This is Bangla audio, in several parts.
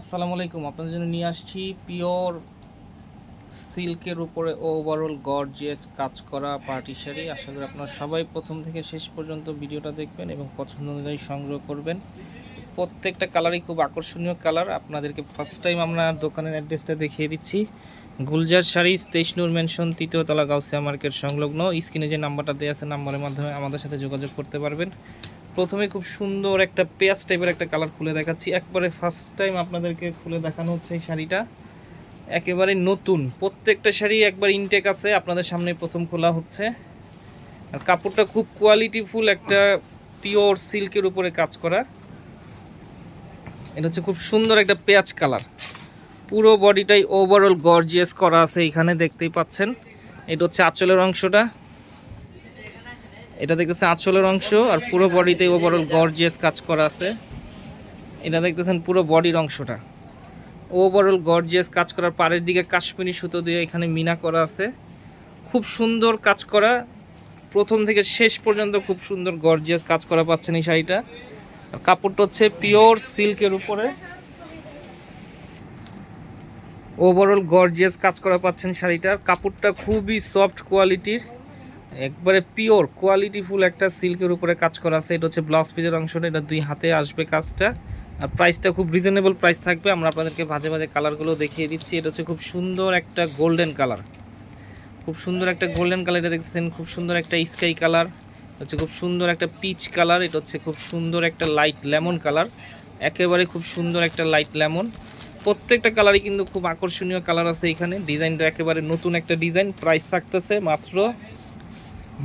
আসসালামু আলাইকুম, আপনাদের জন্য নিয়ে আসছি পিওর সিল্কের উপরে ওভারঅল গর্জিয়াস কাজ করা পার্টি শাড়ি। আশা করি আপনারা সবাই প্রথম থেকে শেষ পর্যন্ত ভিডিওটা দেখবেন এবং পছন্দ অনুযায়ী সংগ্রহ করবেন। প্রত্যেকটা কালারই খুব আকর্ষণীয় কালার। আপনাদেরকে ফার্স্ট টাইম আমরা দোকানের অ্যাড্রেসটা দেখিয়ে দিচ্ছি। গুলজার শাড়ি স্টেশনুর মেনশন তৃতীয় তলা গাউসিয়া মার্কেট সংলগ্ন। স্ক্রিনে যে নাম্বারটা দেওয়া আছে নাম্বারের মাধ্যমে আমাদের সাথে যোগাযোগ করতে পারবেন। প্রথমে খুব সুন্দর একটা পেঁয়াজ টাইপের একটা কালার খুলে দেখাচ্ছি। একবারে ফার্স্ট টাইম আপনাদেরকে খুলে দেখানো হচ্ছে এই শাড়িটা। একেবারে নতুন। প্রত্যেকটা শাড়ি একবার ইনটেক আছে, আপনাদের সামনে প্রথম খোলা হচ্ছে। আর কাপড়টা খুব কোয়ালিটিফুল একটা পিওর সিল্কের উপরে কাজ করা এটা হচ্ছে খুব সুন্দর একটা পেঁয়াজ কালার পুরো বডিটাই ওভারঅল গর্জিয়াস করা আছে এখানে, দেখতেই পাচ্ছেন। এটা হচ্ছে আঁচলের অংশটা। এটা দেখতেছেন আঁচলের অংশ আর পুরো বডিতে ওভারঅল গর্জিয়াস কাজ করা আছে। এটা দেখতেছেন পুরো বডির অংশটা। ওভারঅল গর্জিয়াস কাজ করার পাড়ের দিকে কাশ্মীরি সুতো দিয়ে এখানে মিনা করা আছে। খুব সুন্দর কাজ করা। প্রথম থেকে শেষ পর্যন্ত খুব সুন্দর গর্জিয়াস কাজ করা পাচ্ছেন এই শাড়িটা। আর কাপড়টা হচ্ছে পিওর সিল্কের উপরে। ওভারঅল গর্জিয়াস কাজ করা পাচ্ছেন শাড়িটার কাপড়টা খুবই সফট কোয়ালিটির একবারে পিওর কোয়ালিটিফুল একটা সিল্কের উপরে কাজ করা আছে। এটা হচ্ছে ব্লাউজ পিসের অংশটা এটা দুই হাতে আসবে কাজটা। আর প্রাইসটা খুব রিজনেবল প্রাইস থাকবে। আমরা আপনাদেরকে ভাজে ভাজে কালারগুলো দেখিয়ে দিচ্ছি। এটা হচ্ছে খুব সুন্দর একটা গোল্ডেন কালার খুব সুন্দর একটা গোল্ডেন কালার এটা দেখছেন? খুব সুন্দর একটা স্কাই কালার হচ্ছে খুব সুন্দর একটা পিচ কালার এটা হচ্ছে খুব সুন্দর একটা লাইট লেমন কালার একেবারে খুব সুন্দর একটা লাইট লেমন প্রত্যেকটা কালারই কিন্তু খুব আকর্ষণীয় কালার আছে এখানে। ডিজাইনটা একেবারে নতুন একটা ডিজাইন প্রাইস থাকতেছে মাত্র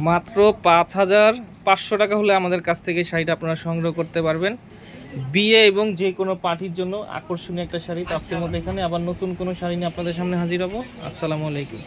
মাত্র পাঁচ হাজার পাঁচশো টাকা হলে আমাদের কাছ থেকে শাড়িটা আপনারা সংগ্রহ করতে পারবেন। বিয়ে এবং যে কোনো পার্টির জন্য আকর্ষণীয় একটা শাড়ি। তার মধ্যে এখানে আবার নতুন কোনো শাড়ি নিয়ে আপনাদের সামনে হাজির হব। আসসালামু আলাইকুম।